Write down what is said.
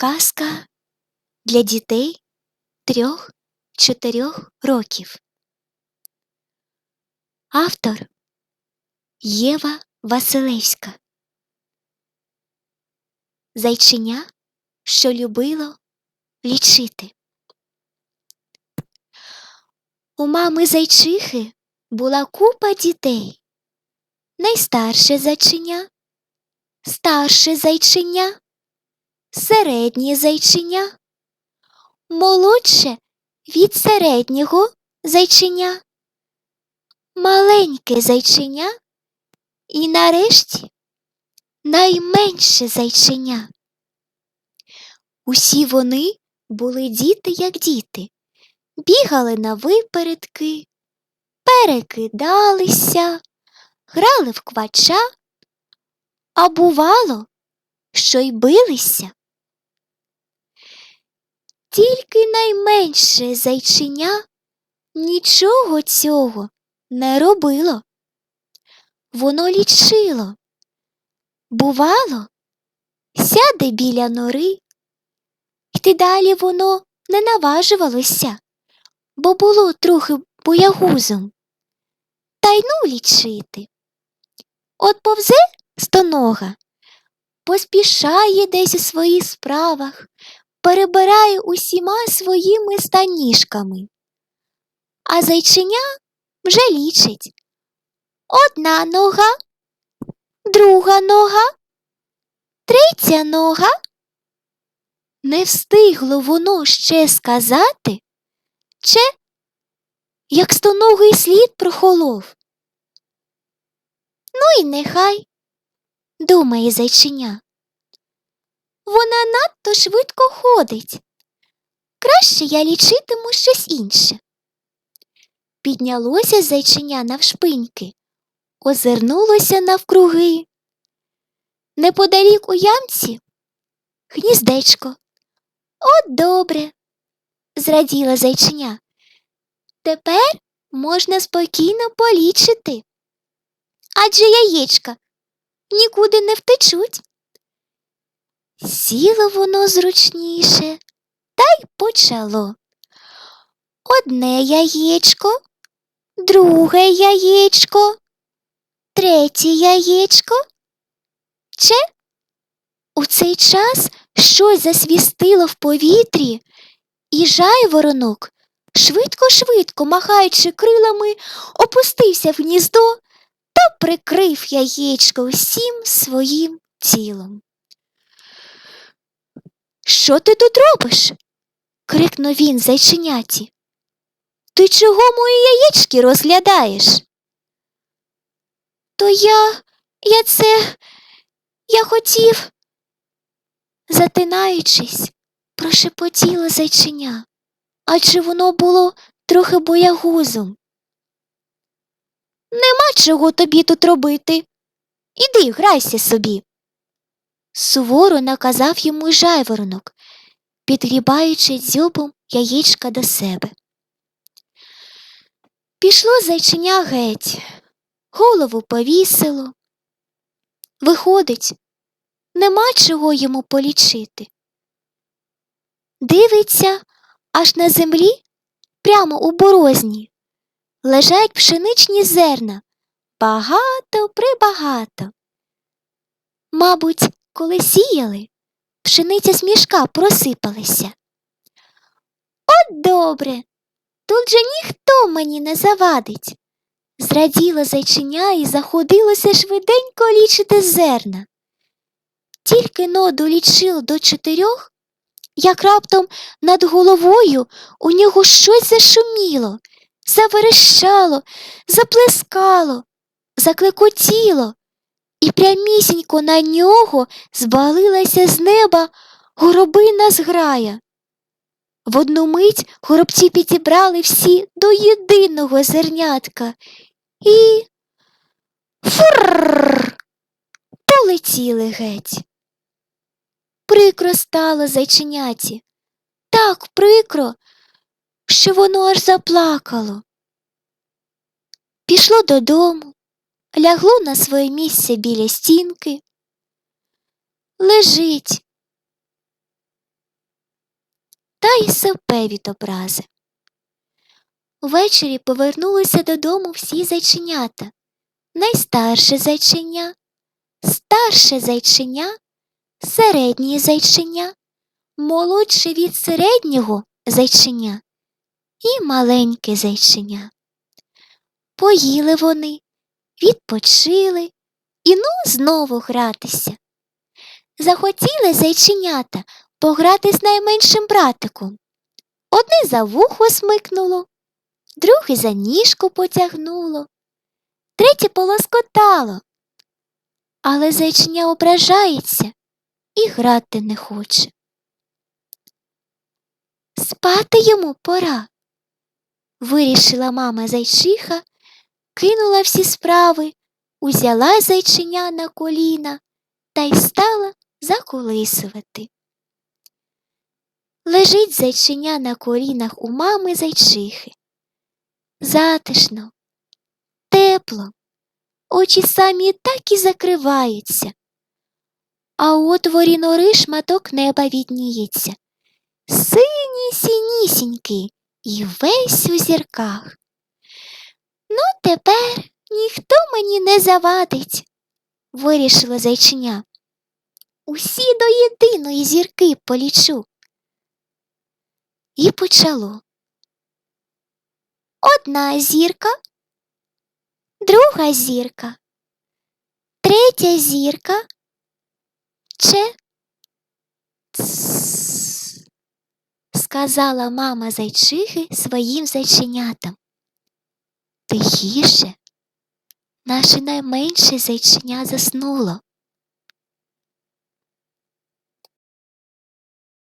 Казка для дітей трьох-чотирьох років. Автор Єва Василевська. Зайчиня, що любило лічити. У мами зайчихи була купа дітей. Найстарше зайчиня, старше зайчиня, середнє зайчиня, молодше від середнього зайчиня, маленьке зайчиня і нарешті найменше зайчиня. Усі вони були діти, як діти, бігали на випередки, перекидалися, грали в квача, а бувало, що й билися. Тільки найменше зайчиня нічого цього не робило. Воно лічило. Бувало, сяде біля нори, йти далі воно не наважувалося, бо було трохи боягузом. Та й ну лічити. От повзе стонога, поспішає десь у своїх справах, перебирає усіма своїми станіжками. А зайчиня вже лічить. Одна нога, друга нога, третя нога. Не встигло воно ще сказати, че, як стоногий слід прохолов. Ну і нехай, думає зайчиня. Вона надто швидко ходить. Краще я лічитиму щось інше. Піднялося зайчиня навшпиньки, озирнулося навкруги. Неподалік у ямці гніздечко. От добре, зраділа зайчиня. Тепер можна спокійно полічити. Адже яєчка нікуди не втечуть. Сіло воно зручніше та й почало. Одне яєчко, друге яєчко, третє яєчко. Че? У цей час щось засвістило в повітрі, і жайворонок, швидко-швидко махаючи крилами, опустився в гніздо та прикрив яєчко усім своїм тілом. Що ти тут робиш? крикнув він зайченяті. Ти чого мої яєчки розглядаєш? То я, я це, я хотів, затинаючись, прошепотіло зайчиня, адже воно було трохи боягузом. Нема чого тобі тут робити. Іди грайся собі. Суворо наказав йому жайворонок, підгрібаючи дзьобом яєчка до себе. Пішло зайчиня геть, голову повісило. Виходить, нема чого йому полічити. Дивиться, аж на землі, прямо у борозні, лежать пшеничні зерна багато прибагато. Мабуть, коли сіяли, пшениця з мішка просипалася. От добре, тут же ніхто мені не завадить. Зраділа зайчиня і заходилося швиденько лічити зерна. Тільки но долічив до чотирьох, як раптом над головою у нього щось зашуміло, заверещало, заплескало, заклекотіло, і прямісінько на нього збалилася з неба горобина зграя. В одну мить горобці підібрали всі до єдиного зернятка і фурр полетіли геть. Прикро стало зайченяті, так прикро, що воно аж заплакало. Пішло додому, лягло на своє місце біля стінки. Лежить, та й сопе від образи. Увечері повернулися додому всі зайченята. Найстарше зайченя, старше зайченя, середнє зайченя, молодше від середнього зайченя і маленьке зайченя. Поїли вони, відпочили і ну знову гратися. Захотіли зайченята пограти з найменшим братиком. Одне за вухо смикнуло, друге за ніжку потягнуло, третє полоскотало. Але зайченя ображається і грати не хоче. Спати йому пора. Вирішила мама зайчиха, кинула всі справи, узяла зайченя на коліна та й стала заколисувати. Лежить зайченя на колінах у мами зайчихи. Затишно, тепло, очі самі так і закриваються, а у отворі нори шматок неба відніється, синій сінісінький і весь у зірках. Тепер ніхто мені не завадить, вирішила зайчиня. Усі до єдиної зірки полічу. І почало. Одна зірка, друга зірка, третя зірка, че. Сказала мама зайчихи своїм зайченятам. Тихіше, наше найменше зайченя заснуло.